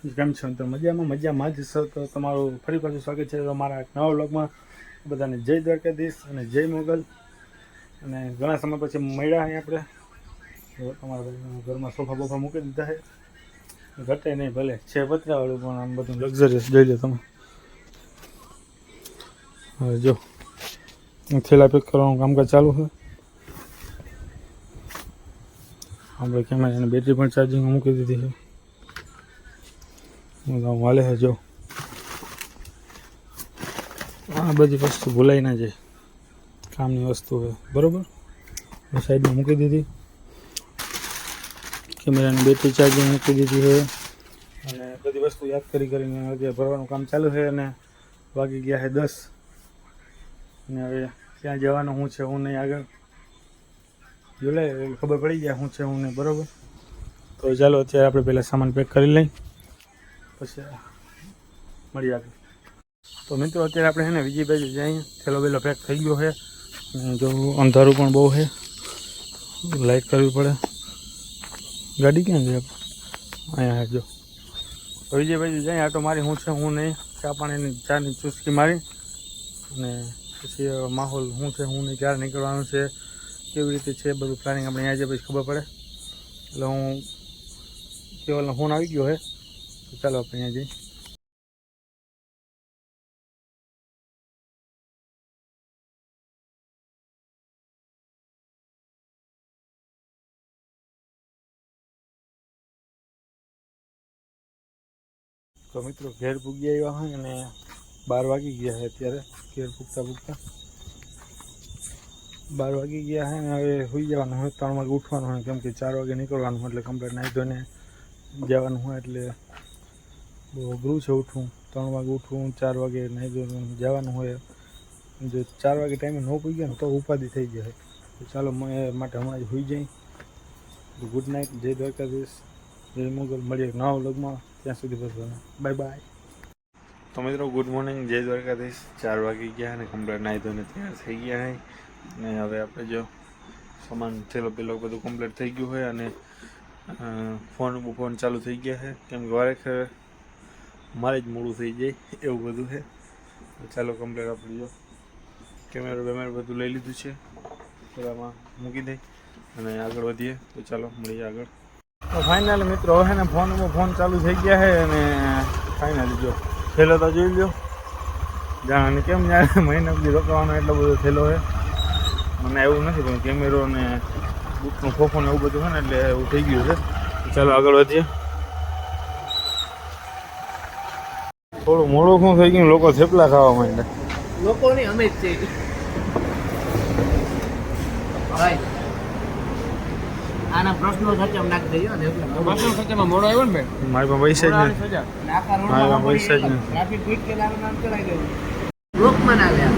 કેમ છો? તો મજામાં મજામાં જ સર તો તમારું ફરી પાછું સ્વાગત છે તો મારા નવા વ્લોગમાં બધાને જય દ્વારકાધીશ અને જય મોગલ. અને ઘણા સમય પછી મળ્યા અહીં આપણે. તમારા ઘરમાં સોફા બોફા મૂકી દીધા છે. ઘટે નહીં ભલે, છે પતરાવાળું, પણ આમ બધું લક્ઝરિયસ જોઈ લો તમે. હવે જો થેલા પેક કરવાનું કામકાજ ચાલુ છે. આપણે કેમેરાની બેટરી પણ ચાર્જિંગમાં મૂકી દીધી છે. બધા હાલે છે જો. આ બધી વસ્તુ ભૂલાઈ ના જાય. કામની વસ્તુ છે બરોબર? હું સાઈડમાં મૂકી દીધી. કેમેરાની બેટરી ચાર્જિંગ મૂકી દીધી છે. અને બધી વસ્તુ યાદ કરી કરીને અત્યારે ભરવાનું કામ ચાલુ છે અને વાગી ગયા છે દસ. અને હવે ક્યાં જવાનું શું છે, હું નહીં આગળ. જોડે ખબર પડી ગયા શું છે, હું નહીં. બરોબર? તો ચાલો, અત્યારે આપણે પહેલાં સામાન પેક કરી લઈ. પછી મળી આગળ તો મિત્રો અત્યારે આપણે છે ને બીજી બાજુ જઈએ થેલો વેલો પેક થઈ ગયો છે. જો અંધારું પણ બહુ છે. લાઇટ કરવી પડે. ગાડી ક્યાં ગઈ અહીંયા છે, જો. બીજી બાજુ જઈએ આટો મારી, હું છે, હું નહીં. ચા પાણીની ચાની ચુસ્કી મારી. અને પછી માહોલ શું છે, હું નહીં, ક્યારે નીકળવાનું છે, કેવી રીતે છે, બધું પ્લાનિંગ આપણે અહીંયા જઈએ પછી ખબર પડે. એટલે હું કેવલનો ફોન આવી ગયો છે. ચાલો આપણે જઈએ. તો મિત્રો ઘેર પૂગી આવ્યા હોય અને બાર વાગી ગયા છે અત્યારે. ઘેર પૂગતા પૂગતા. બાર વાગી ગયા છે ને હવે સુઈ જવાનું હોય. ત્રણ વાગે ઉઠવાનું હોય, કેમ કે ચાર વાગે નીકળવાનું હોય એટલે કમ્પ્લેટ નાહી ધોઈને જવાનું હોય એટલે બહુ અઘરું છે ઉઠવું. ત્રણ વાગે ઉઠવું, ચાર વાગે નાહી જો જવાનું હોય. જો ચાર વાગે ટાઈમે ન ગયા ને તો ઉપાધિ થઈ જાય. તો ચાલો માટે હમણાં જ સુઈ જઈ ગુડ નાઇટ જય દ્વારકાધીશ. જય મોગલ, મળીએ નવા વ્લોગમાં. ત્યાં સુધી બસ બાય બાય તો મિત્રો ગુડ મોર્નિંગ જય દ્વારકાધીશ. ચાર વાગી ગયા અને કમ્પ્લેટ નાહી ધોઈને તૈયાર થઈ ગયા છે ને હવે આપણે જો સામાન થેલો પેલો બધું કમ્પ્લીટ થઈ ગયું હોય અને ફોન ફોન ચાલુ થઈ ગયા છે કેમ કે વારે મારે જ મોડું થઈ જાય એવું બધું છે. ચાલો કમ્પ્લેટ આપણે જો કેમેરો બેમેરો બધું લઈ લીધું છે. પેલામાં મૂકી દઈ અને આગળ વધીએ. તો ચાલો મળીએ આગળ. તો ફાઇનલ મિત્રો, હવે ને ફોનમાં ફોન ચાલુ થઈ ગયા છે અને ફાઇનલી જો થેલો તો જોઈ લો જાણે કેમ જાણે મહિના સુધી રોકાવાનો એટલો બધો થેલો છે. મને એવું નથી પણ કેમેરો ને બુકનું ખોખો ને એવું બધું છે ને એટલે એવું થઈ ગયું છે. ચાલો આગળ વધીએ. થોડું મોડું શું થઈ ગયું? લોકો થેપલા ખાવા માંડ્યા. લોકોની અમે જ છે આના પ્રશ્નો સચમ નાખી દઈએ ને એટલે પ્રશ્ન સત્યમાં મોડો આવ્યો ને મારી પાસે પૈસા જ નથી. સજા નાકા હા, રોડમાં એમાં પૈસા જ પડી ટ્રાફિક પીટ કે નાનું નામ ચલાઈ ગયું લોકમાં આવ્યા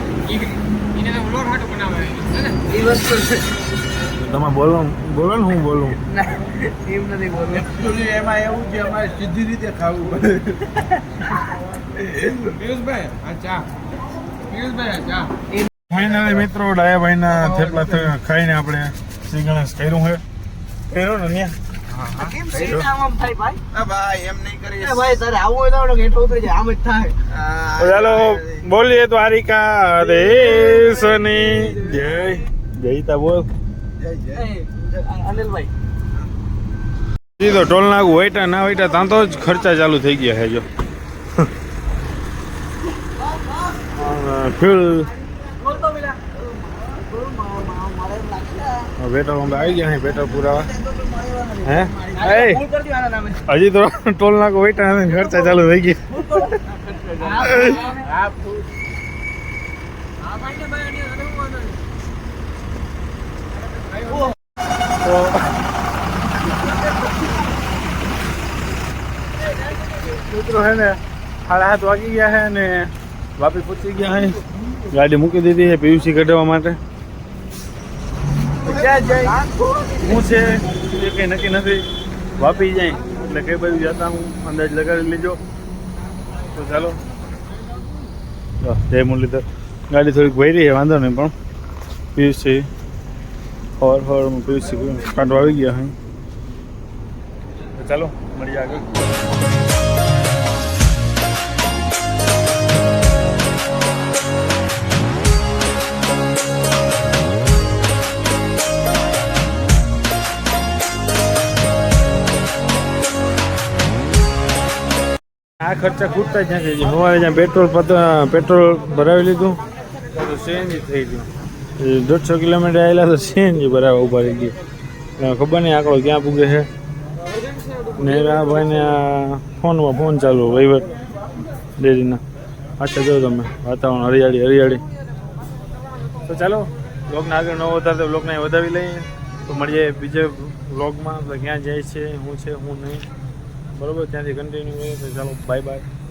એને તો લોટ હાટું બનાવે. હે એ વસ્તુ છે. તમે બોલો બોલો ને હું બોલું? એમ નથી બોલવું. એમાં એવું છે અમારે સીધી રીતે ખાવું પડે. પિયુષભાઈ આ ચા પિયુષભાઈ આ ચા ફાઇનલી મિત્રો ડાયાભાઈના થેપલા ખાઈને આપણે શ્રી ગણેશ કર્યું છે. કર્યું ને ન્યા કેમ સીટ આમ આમ થાય ભાઈ આ ભાઈ એમ નહીં કરી એ ભાઈ તારે આવું હોય તો આપણે હેઠો ઉતરી જાય આમ થાય. ચાલો બોલીએ દ્વારિકા દેશની. જય જયતા બોલ. એ, અનિલભાઈ. તો ટોલ નાકું વૈટા ના વૈટા ત્યાં તો જ ખર્ચા ચાલુ થઈ ગયા છે જો. લાગે પેટ્રોલ પંપે આવી ગયા પેટ્રોલ પુરાવા હે ફૂલ હજી તો ટોલ નાકો વેટા ખર્ચા ચાલુ થઈ હા, ફૂલ. ને હું. તો મિત્રો હે ને સાડા સાત વાગી ગયા છે અને વાપી પહોંચી ગયા છે ગાડી મૂકી દીધી છે પીયુસી કઢાવવા માટે. ક્યાં જાય? શું છે એ કંઈ નક્કી નથી. વાપી જાય. એટલે કઈ બાજુ જતા હું. અંદાજ લગાડી લેજો. તો ચાલો. જો, જય મુરલીધર. ગાડી થોડીક ભરી છે વાંધો નહીં પણ. પીયુસી. હવાર હવારમાં પીયુસી કાઢવા આવી ગયા હોય તો ચાલો મળીએ આગળ. આ ખર્ચા ખૂટતા જ નથી સવારે જ્યાં પેટ્રોલ પેટ્રોલ ભરાવી લીધું તો સીએનજી થઈ ગયું. દોઢસો કિલોમીટર આવેલા તો સીએનજી ભરાવા ઊભા રહી ગયું. ખબર નહીં આંકડો ક્યાં પૂગે છે. ને આ ભાઈને આ ફોનમાં ફોન ચાલુ વહીવટ ડેરીના. પાછા જો તમે વાતાવરણ હરિયાળી હરિયાળી. તો ચાલો બ્લોગને આગળ ન વધારતો બ્લોગને વધાવી લઈએ. તો મળીએ બીજે બ્લોગમાં. ક્યાં જાય છે શું છે શું નહીં. બરોબર ત્યાંથી કન્ટિન્યુ કરીએ તો ચાલો બાય બાય